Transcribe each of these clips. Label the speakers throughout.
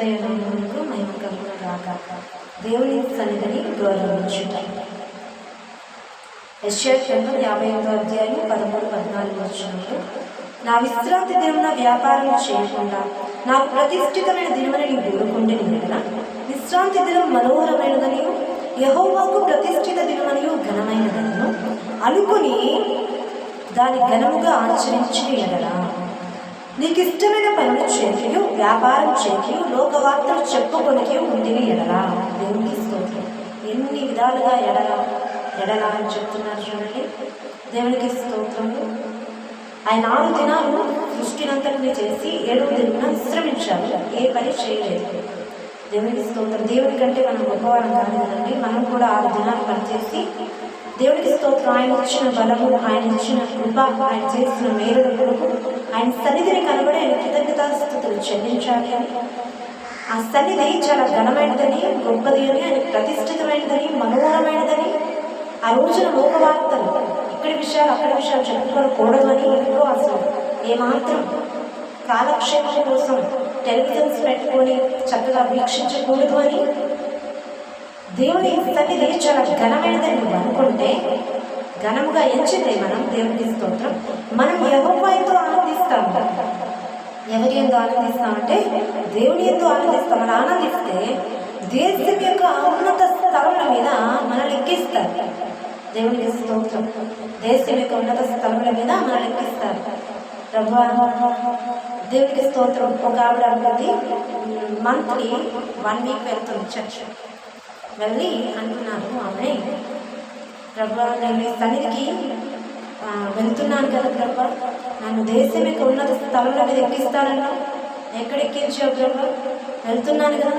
Speaker 1: ఏసయ నామమునకు రాక దేవుని సన్నిధిని గౌరవించుట యశ్యా గ్రంథం యాభై ఐదో అధ్యాయం పదమూడు పద్నాలుగు వచ్చినప్పుడు నా విశ్రాంతి దినమున వ్యాపారం చేయకుండా నాకు ప్రతిష్ఠితమైన దినమని నీ కోరుకుంటే నిన్న విశ్రాంతి దినం మనోహరమైనదని యహోవాకు ప్రతిష్ఠిత దినమనియు ఘనమైనదనియు అనుకుని దాని ఘనముగా ఆచరించి ఎడరా నీకు ఇష్టమైన పనులు చేతియు వ్యాపారం చేతియు లోకవార్తలు చెప్పుకొనికి ఉండిని ఎడలా. దేవునికి స్తోత్రం. ఎన్ని విధాలుగా ఎడలా ఎడలా అని చెప్తున్నారు చూడండి. దేవునికి స్తోత్రము. ఆయన ఆరు దినాలు సృష్టినంతటిని చేసి ఏడు దిన విశ్రమించారు. ఏ పని చేయలేదు. దేవునికి స్తోత్రం. దేవుని కంటే మనం గొప్పవారం కాదు కదండి. మనం కూడా ఆరు దినాలు పనిచేసి దేవునికి స్తోత్రం. ఆయన ఇచ్చిన బలము ఆయన ఇచ్చిన కృప ఆయన చేసిన మేలు కొరకు ఆయన సన్నిధిని కనబడి ఆయన కృతజ్ఞతాస్థుతులు చెల్లించాలి అని. ఆ సన్నిధి చాలా ఘనమైనదని గొప్పది అని ఆయన ప్రతిష్ఠితమైనదని మనోహరమైనదని ఆ రోజున లోకవార్తలు ఇక్కడి విషయాలు అక్కడి విషయాలు చెప్పుకోకూడదు అని ఇంట్లో అసలు ఏమాత్రం కాలక్షేపం కోసం టెలివిజన్స్ పెట్టుకొని చక్కగా వీక్షించకూడదు అని. దేవుని సన్నిధి చాలా ఘనమైనదని నువ్వు అనుకుంటే ఘనముగా ఎంచితే మనం దేవునికి స్తోత్రం. మనం ఎవరితో ఆనందిస్తాము ఎవరి ఎందు ఆనందిస్తామంటే దేవుని ఎందు ఆనందిస్తాం. అలా ఆనందిస్తే దేశం యొక్క ఉన్నత స్థలముల మీద మనల్ని ఎక్కిస్తారు. దేవునికి స్తోత్రం. దేశం యొక్క ఉన్నత స్థలముల మీద మనల్ని ఎక్కిస్తారు. ప్రభా దేవునికి స్తోత్రం. ఒక ఆవిడ అనుకుంది మంత్లీ వన్ వీక్ వెళ్తుంది చర్చ్ వెళ్ళి అంటున్నారు ఆమె ప్రభా నేను తనకి సన్నిధికి వెళ్తున్నాను కదా ప్రభా. నన్ను దేశం యొక్క ఉన్నత స్థలంలో మీద ఎక్కిస్తానన్నా ఎక్కడ ఎక్కించావు ప్రభా? వెళ్తున్నాను కదా.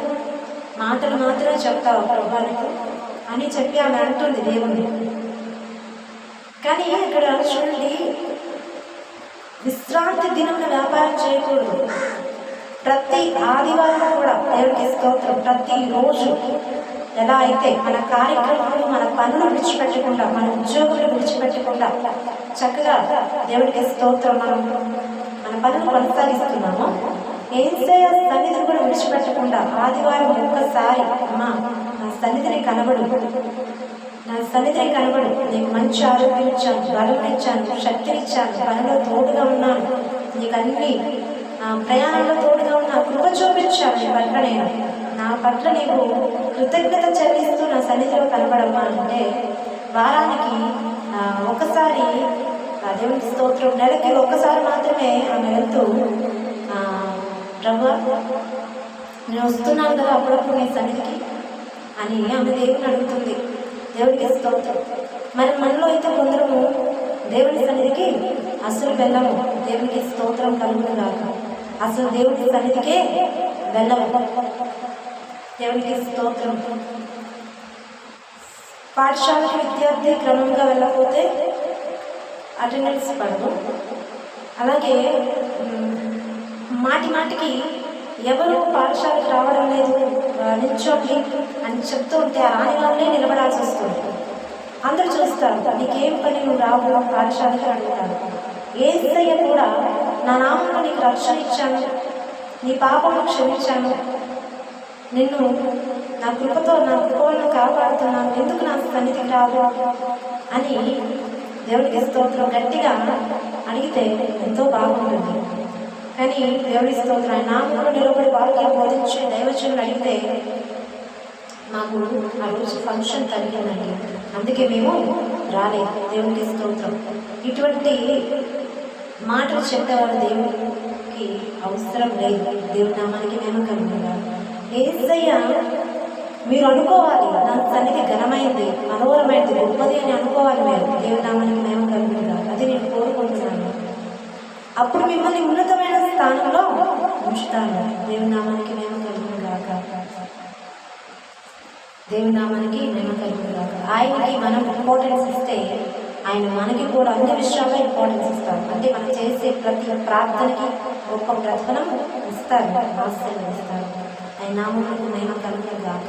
Speaker 1: మాటలు మాత్రమే చెప్తావు ప్రభానికి అని చెప్పి ఆమె అంటుంది దేవుని కానీ ఇక్కడ చూడండి విశ్రాంతి దినమున వ్యాపారం చేయకూడదు. ప్రతి ఆదివారం కూడా దేవుడికి స్తోత్రం. ప్రతి రోజు ఎలా అయితే మన కార్యక్రమాలు మన పనులు విడిచిపెట్టకుండా మన ఉద్యోగులు విడిచిపెట్టకుండా చక్కగా దేవుడికి స్తోత్రం మనం మన పనులు కొనసాగిస్తున్నాము. ఏసయ సన్నిధిని కూడా విడిచిపెట్టకుండా ఆదివారం ఒక్కసారి అమ్మా నా సన్నిధిని కనబడు. నా సన్నిధిని కనబడు. నీకు మంచి ఆరోగ్యం ఇచ్చాను బలం ఇచ్చాను శక్తినిచ్చాను పనిలో తోడుగా ఉన్నాను. నీకు అన్ని ప్రయాణంలో తోడుగా ఉన్న కృప చూపించాను నీ పట్ల నేను. నా పట్ల నీకు కృతజ్ఞత చెల్లిస్తూ నా సన్నిధిలో కనపడమ్మా అంటే వారానికి ఒకసారి దేవుని స్తోత్రం నెలకి ఒక్కసారి మాత్రమే ఆమె వెళ్తూ ఆ, నేను వస్తున్నాను కదా అప్పుడప్పుడు నీ సన్నిధికి అని ఆమె దేవుని అడుగుతుంది. దేవుడికి స్తోత్రం. మరి మనలో అయితే కొందరము దేవుని సన్నిధికి అసలు వెళ్ళము. దేవునికి స్తోత్రం కలుగును కాక అసలు దేవుని సన్నిధికే వెళ్ళము. దేవునికి స్తోత్రం. పాఠశాలకు విద్యార్థి క్రమంగా వెళ్ళకపోతే అటెండెన్స్ పడదు. అలాగే మాటి మాటికి ఎవరు పాఠశాలకు రావడం లేదు. నిల్చోండి అని చెప్తూ ఉంటే రాని వాళ్ళే నిలబడాల్సి వస్తుంది. అందరూ చూస్తారు నీకేం పని? నువ్వు రావు పాఠశాలకి అడుగుతాను అడుగుతారు ఏసయ్య కూడా నా నామంలో నీకు రక్షణ ఇచ్చాను. నీ పాపను క్షమించాను. నిన్ను నా కృపతో నా కృపలను కాపాడుతున్నాను ఎందుకు నా సన్నిధికి రావు అని దేవుడికి స్తోత్రం గట్టిగా అడిగితే ఎంతో బాగుంటుంది. కానీ దేవుడి స్తోత్రం నా కూడా నిలబడి వాక్యం బోధించే దైవజనులు అడిగితే మాకు ఆ రోజు ఫంక్షన్ తగ్గిందండి. అందుకే మేము రాలేదు. దేవుడికి స్తోత్రం. ఇటువంటి మాటలు చెప్పేవారు దేవుడికి అవసరం లేదు. దేవుడి నామానికి మేము కనుగొన్నాము ఏసయ్య మీరు అనుకోవాలి నా సన్నిధి ఘనమైంది మనోహరమైంది గొప్పది అని అనుకోవాలి మీరు. దేవనామానికి మేము కనుగొనాలి అది నేను కోరుకుంటున్నాను. అప్పుడు మిమ్మల్ని ఉన్నతమైన స్థానంలో ఉంచుతాను. దేవనామానికి మేము కలుగునుగాక. దేవుని మేము కలుగునుగాక. ఆయనకి మనం ఇంపార్టెన్స్ ఇస్తే ఆయన మనకి కూడా అన్ని విషయాల్లో ఇంపార్టెన్స్ ఇస్తారు అంటే మనం చేసే ప్రతి ప్రార్థనకి గొప్ప ప్రతిఫలం ఇస్తారు ఆశీర్వదిస్తారు ఆయన నామానికి మేము కలుగునుగాక